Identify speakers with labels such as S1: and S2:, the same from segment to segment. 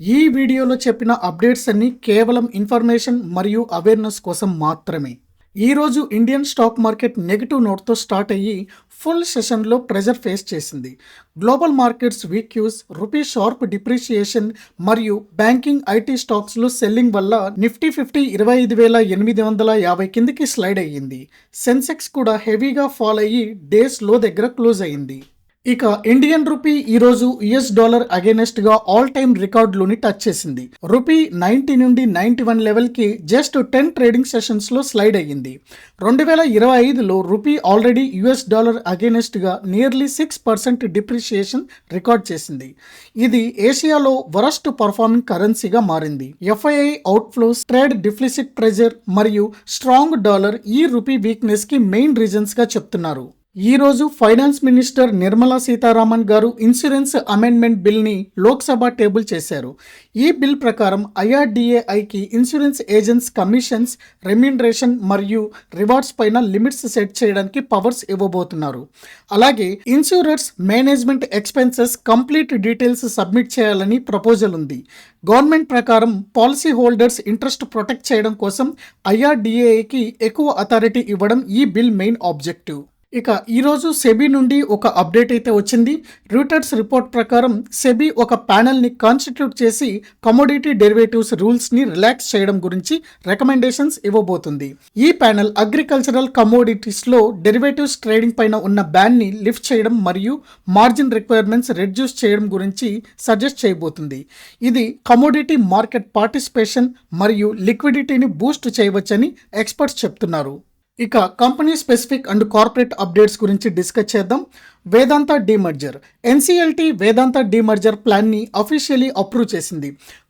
S1: ఈ వీడియోలో చెప్పిన అప్డేట్స్ అన్ని కేవలం ఇన్ఫర్మేషన్ మరియు అవేర్నెస్ కోసం మాత్రమే. ఈరోజు ఇండియన్ స్టాక్ మార్కెట్ నెగిటివ్ నోట్తో స్టార్ట్ అయ్యి ఫుల్ సెషన్లో ప్రెజర్ ఫేస్ చేసింది. Global markets weak cues rupee sharp depreciation మరియు బ్యాంకింగ్ ఐటీ స్టాక్స్లో సెల్లింగ్ వల్ల నిఫ్టీ ఫిఫ్టీ ఇరవై ఐదు వేల ఎనిమిది వందల యాభై కిందికి స్లైడ్ అయ్యింది. సెన్సెక్స్ కూడా హెవీగా ఫాల్ అయ్యి డేస్లో దగ్గర క్లోజ్ అయ్యింది. ఇక ఇండియన్ రూపీ ఈరోజు యుఎస్ డాలర్ అగేనెస్ట్గా ఆల్ టైమ్ రికార్డులోని టచ్ చేసింది. రూపీ నైన్టీ నుండి నైన్టీ వన్ లెవెల్కి జస్ట్ టెన్ ట్రేడింగ్ సెషన్స్లో స్లైడ్ అయ్యింది. రెండు వేల ఇరవై ఐదులో rupee already US dollar అగేనెస్ట్గా nearly six percent depreciation record చేసింది. ఇది ఏషియాలో వరస్ట్ పర్ఫార్మింగ్ కరెన్సీగా మారింది. FII outflows trade deficit pressure మరియు స్ట్రాంగ్ డాలర్ ఈ రూపీ వీక్నెస్కి మెయిన్ రీజన్స్గా చెప్తున్నారు. ఈ రోజు ఫైనాన్స్ మినిస్టర్ నిర్మలా సీతారామన్ గారు ఇన్సూరెన్స్ అమెండ్మెంట్ బిల్ని లోక్సభ టేబుల్ చేశారు. ఈ బిల్ ప్రకారం ఐఆర్డిఏఐకి ఇన్సూరెన్స్ ఏజెంట్స్ కమిషన్స్ రెమ్యూనరేషన్ మరియు రివార్డ్స్ పైన లిమిట్స్ సెట్ చేయడానికి పవర్స్ ఇవ్వబోతున్నారు. అలాగే insurance management expenses complete details submit చేయాలని ప్రపోజల్ ఉంది. గవర్నమెంట్ ప్రకారం పాలసీ హోల్డర్స్ ఇంట్రెస్ట్ ప్రొటెక్ట్ చేయడం కోసం ఐఆర్డిఏకి ఎక్కువ అథారిటీ ఇవ్వడం ఈ బిల్ మెయిన్ ఆబ్జెక్టివ్. ఇక ఈరోజు సెబీ నుండి ఒక అప్డేట్ అయితే వచ్చింది. రూటర్స్ రిపోర్ట్ ప్రకారం సెబీ ఒక ప్యానెల్ని కాన్స్టిట్యూట్ చేసి కమోడిటీ డెరివేటివ్స్ రూల్స్ని రిలాక్స్ చేయడం గురించి రికమెండేషన్స్ ఇవ్వబోతుంది. ఈ ప్యానెల్ అగ్రికల్చరల్ కమోడిటీస్లో డెరివేటివ్స్ ట్రేడింగ్ పైన ఉన్న బ్యాన్ని లిఫ్ట్ చేయడం మరియు మార్జిన్ రిక్వైర్మెంట్స్ రెడ్యూస్ చేయడం గురించి సజెస్ట్ చేయబోతుంది. ఇది కమోడిటీ మార్కెట్ పార్టిసిపేషన్ మరియు లిక్విడిటీని బూస్ట్ చేయవచ్చని ఎక్స్పర్ట్స్ చెప్తున్నారు. ఇక company specific and corporate updates గురించి డిస్కస్ చేద్దాం. Vedanta demerger. NCLT Vedanta demerger ప్లాన్ని అఫీషియలీ అప్రూవ్ చేసింది.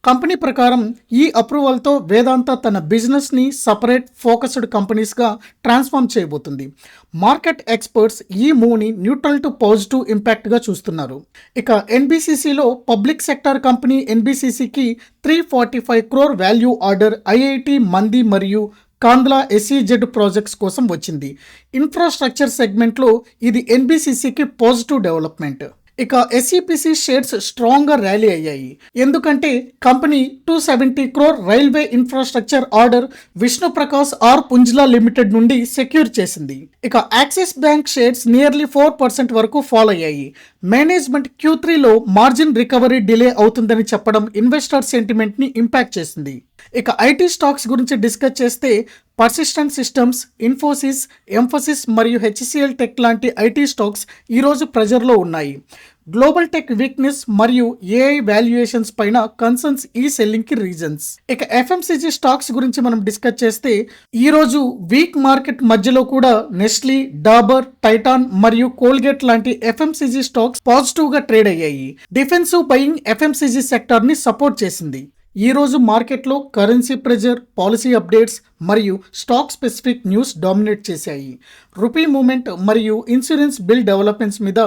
S1: కంపెనీ ప్రకారం ఈ అప్రూవల్తో వేదాంత తన బిజినెస్ని సపరేట్ ఫోకస్డ్ కంపెనీస్గా ట్రాన్స్ఫార్మ్ చేయబోతుంది. మార్కెట్ ఎక్స్పర్ట్స్ ఈ మూవ్ని న్యూట్రల్ టు పాజిటివ్ ఇంపాక్ట్గా చూస్తున్నారు. ఇక ఎన్బిసిసిలో public sector company ఎన్బిసిసికి three forty five crore value order IIT మంది మరియు కాంద్లా ఎస్ఈజెడ్ ప్రాజెక్ట్స్ కోసం వచ్చింది. ఇన్ఫ్రాస్ట్రక్చర్ సెగ్మెంట్లో ఇది ఎన్బిసిసికి పాజిటివ్ డెవలప్మెంట్ ఇక ఎస్ఈపిసి షేర్స్ స్ట్రాంగ్గా ర్యాలీ అయ్యాయి. ఎందుకంటే company two seventy crore railway infrastructure order Vishnu Prakash R Punglia limited నుండి సెక్యూర్ చేసింది. ఇక Axis bank shares nearly four percent వరకు ఫాల్ అయ్యాయి. మేనేజ్మెంట్ క్యూ త్రీలో మార్జిన్ రికవరీ డిలే అవుతుందని చెప్పడం ఇన్వెస్టర్ సెంటిమెంట్ని ఇంపాక్ట్ చేసింది. ఇక ఐటీ స్టాక్స్ గురించి డిస్కస్ చేస్తే పర్సిస్టెంట్ సిస్టమ్స్ ఇన్ఫోసిస్ ఎంఫోసిస్ మరియు హెచ్సిఎల్ టెక్ లాంటి ఐటీ స్టాక్స్ ఈరోజు ప్రెజర్లో ఉన్నాయి. గ్లోబల్ టెక్ వీక్నెస్ మరియు ఏఐ వాల్యుయేషన్స్ పైన కన్సర్న్స్ ఈ సెల్లింగ్కి రీజన్స్ ఇక ఎఫ్ఎంసీజీ స్టాక్స్ గురించి మనం డిస్కస్ చేస్తే ఈరోజు వీక్ మార్కెట్ మధ్యలో కూడా నెస్లీ డాబర్ టైటాన్ మరియు కోల్గేట్ లాంటి ఎఫ్ఎంసీజీ స్టాక్స్ పాజిటివ్గా ట్రేడ్ అయ్యాయి. డిఫెన్సివ్ బయింగ్ ఎఫ్ఎంసీజీ సెక్టార్ని సపోర్ట్ చేసింది. ఈరోజు మార్కెట్లో కరెన్సీ ప్రెజర్ పాలసీ అప్డేట్స్ మరియు స్టాక్ స్పెసిఫిక్ న్యూస్ డామినేట్ చేశాయి. రూపీ మూమెంట్ మరియు ఇన్సూరెన్స్ బిల్ డెవలప్మెంట్స్ మీద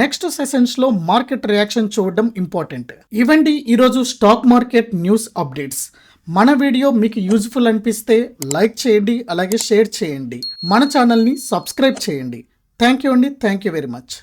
S1: నెక్స్ట్ సెషన్స్లో మార్కెట్ రియాక్షన్ చూడడం ఇంపార్టెంట్. ఇవండి ఈరోజు స్టాక్ మార్కెట్ న్యూస్ అప్డేట్స్. మన వీడియో మీకు యూజ్ఫుల్ అనిపిస్తే లైక్ చేయండి అలాగే షేర్ చేయండి. మన ఛానల్ని సబ్స్క్రైబ్ చేయండి. థ్యాంక్ యూ అండి. Thank you very much.